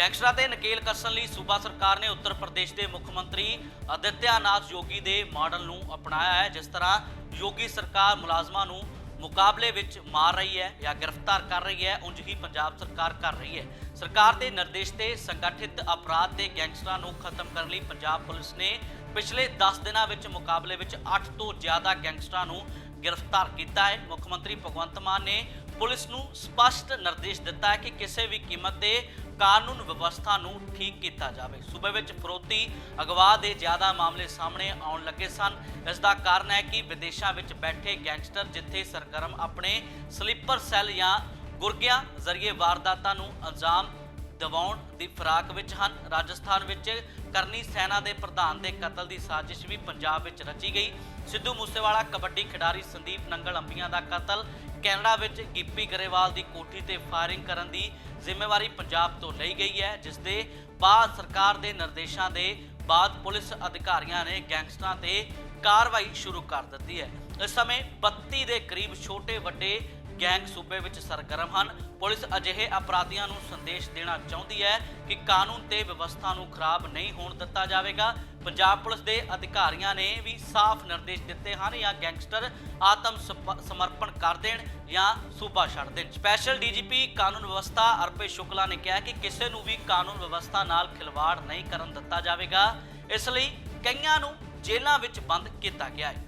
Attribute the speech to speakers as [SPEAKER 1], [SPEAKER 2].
[SPEAKER 1] ਗੈਂਗਸਟਰਾਂ ਤੇ ਨਕੇਲ ਕੱਸਣ ਲਈ ਸੂਬਾ ਸਰਕਾਰ ਨੇ ਉੱਤਰ ਪ੍ਰਦੇਸ਼ ਦੇ ਮੁੱਖ ਮੰਤਰੀ ਆਦਿੱਤਿਆਨਾਥ ਯੋਗੀ ਦੇ ਮਾਡਲ ਨੂੰ ਅਪਣਾਇਆ ਹੈ, ਜਿਸ ਤਰ੍ਹਾਂ ਯੋਗੀ ਸਰਕਾਰ ਮੁਲਾਜ਼ਮਾਂ ਨੂੰ ਮੁਕਾਬਲੇ ਵਿੱਚ ਮਾਰ ਰਹੀ ਹੈ ਜਾਂ ਗ੍ਰਿਫਤਾਰ ਕਰ ਰਹੀ ਹੈ, ਉਂਝ ਹੀ ਪੰਜਾਬ ਸਰਕਾਰ ਕਰ ਰਹੀ ਹੈ। ਸਰਕਾਰ ਦੇ ਨਿਰਦੇਸ਼ ਤੇ ਸੰਗਠਿਤ ਅਪਰਾਧ ਤੇ ਗੈਂਗਸਟਰਾਂ ਨੂੰ ਖਤਮ ਕਰਨ ਲਈ ਪੰਜਾਬ ਪੁਲਿਸ ਨੇ ਪਿਛਲੇ 10 ਦਿਨਾਂ ਵਿੱਚ ਮੁਕਾਬਲੇ ਵਿੱਚ 8 ਤੋਂ ਜ਼ਿਆਦਾ ਗੈਂਗਸਟਰਾਂ ਨੂੰ ਗ੍ਰਿਫਤਾਰ ਕੀਤਾ ਹੈ। ਮੁੱਖ ਮੰਤਰੀ ਭਗਵੰਤ ਮਾਨ ਨੇ ਪੁਲਿਸ ਨੂੰ ਸਪਸ਼ਟ ਨਿਰਦੇਸ਼ ਦਿੱਤਾ ਹੈ ਕਿ ਕਿਸੇ ਵੀ ਕੀਮਤ ਤੇ ਕਾਨੂੰਨ ਵਿਵਸਥਾ ਨੂੰ ਠੀਕ ਕੀਤਾ ਜਾਵੇ। ਸੂਬੇ ਵਿੱਚ ਫਰੋਤੀ ਅਗਵਾ ਦੇ ਜ਼ਿਆਦਾ ਮਾਮਲੇ ਸਾਹਮਣੇ ਆਉਣ ਲੱਗੇ ਸਨ। ਇਸ ਦਾ ਕਾਰਨ ਹੈ ਕਿ ਵਿਦੇਸ਼ਾਂ ਵਿੱਚ ਬੈਠੇ ਗੈਂਗਸਟਰ ਜਿੱਥੇ ਸਰਗਰਮ ਆਪਣੇ ਸਲੀਪਰ ਸੈੱਲ ਜਾਂ ਗੁਰਗਿਆਂ ਜ਼ਰੀਏ ਵਾਰਦਾਤਾਂ ਨੂੰ ਅੰਜਾਮ ਦਿਵਾਉਣ ਦੀ ਫਰਾਕ ਵਿੱਚ ਹਨ। ਰਾਜਸਥਾਨ ਵਿੱਚ ਕਰਨੀ ਸੈਨਾ ਦੇ ਪ੍ਰਧਾਨ ਦੇ ਕਤਲ ਦੀ ਸਾਜ਼ਿਸ਼ ਵੀ ਪੰਜਾਬ ਵਿੱਚ ਰਚੀ ਗਈ। ਸਿੱਧੂ ਮੂਸੇਵਾਲਾ, ਕਬੱਡੀ ਖਿਡਾਰੀ ਸੰਦੀਪ ਨੰਗਲ ਅੰਬੀਆਂ ਦਾ ਕਤਲ ਕੈਨੇਡਾ ਵਿੱਚ ਗਿੱਪੀ ਗਰੇਵਾਲ ਦੀ ਕੋਠੀ ਤੇ ਫਾਇਰਿੰਗ ਕਰਨ ਦੀ ਜ਼ਿੰਮੇਵਾਰੀ ਪੰਜਾਬ ਤੋਂ ਲਈ ਗਈ ਹੈ, ਜਿਸ ਦੇ ਬਾਅਦ ਸਰਕਾਰ ਦੇ ਨਿਰਦੇਸ਼ਾਂ ਦੇ ਬਾਅਦ ਪੁਲਿਸ ਅਧਿਕਾਰੀਆਂ ਨੇ ਗੈਂਗਸਟਰਾਂ ਤੇ ਕਾਰਵਾਈ ਸ਼ੁਰੂ ਕਰ ਦਿੱਤੀ ਹੈ। ਇਸ ਸਮੇਂ 32 ਦੇ ਕਰੀਬ ਛੋਟੇ ਵੱਡੇ ਗੈਂਗ ਸੂਬੇ ਵਿੱਚ ਸਰਗਰਮ ਹਨ। ਪੁਲਿਸ ਅਜਿਹੇ ਅਪਰਾਧੀਆਂ ਨੂੰ ਸੰਦੇਸ਼ ਦੇਣਾ ਚਾਹੁੰਦੀ ਹੈ ਕਿ ਕਾਨੂੰਨ ਤੇ ਵਿਵਸਥਾ ਨੂੰ ਖਰਾਬ ਨਹੀਂ ਹੋਣ ਦਿੱਤਾ ਜਾਵੇਗਾ। ਪੰਜਾਬ ਪੁਲਿਸ ਦੇ ਅਧਿਕਾਰੀਆਂ ਨੇ ਵੀ ਸਾਫ਼ ਨਿਰਦੇਸ਼ ਦਿੱਤੇ ਹਨ, ਜਾਂ ਗੈਂਗਸਟਰ ਆਤਮ ਸਪ- ਸਮਰਪਣ ਕਰ ਦੇਣ ਜਾਂ ਸੂਬਾ ਛੱਡ ਦੇਣ। ਸਪੈਸ਼ਲ ਡੀਜੀਪੀ ਕਾਨੂੰਨ ਵਿਵਸਥਾ ਅਰਪੇ ਸ਼ੁਕਲਾ ਨੇ ਕਿਹਾ ਕਿ ਕਿਸੇ ਨੂੰ ਵੀ ਕਾਨੂੰਨ ਵਿਵਸਥਾ ਨਾਲ ਖਿਲਵਾੜ ਨਹੀਂ ਕਰਨ ਦਿੱਤਾ ਜਾਵੇਗਾ। ਇਸ ਲਈ ਕਈਆਂ ਨੂੰ ਜੇਲ੍ਹਾਂ ਵਿੱਚ ਬੰਦ ਕੀਤਾ ਗਿਆ ਹੈ।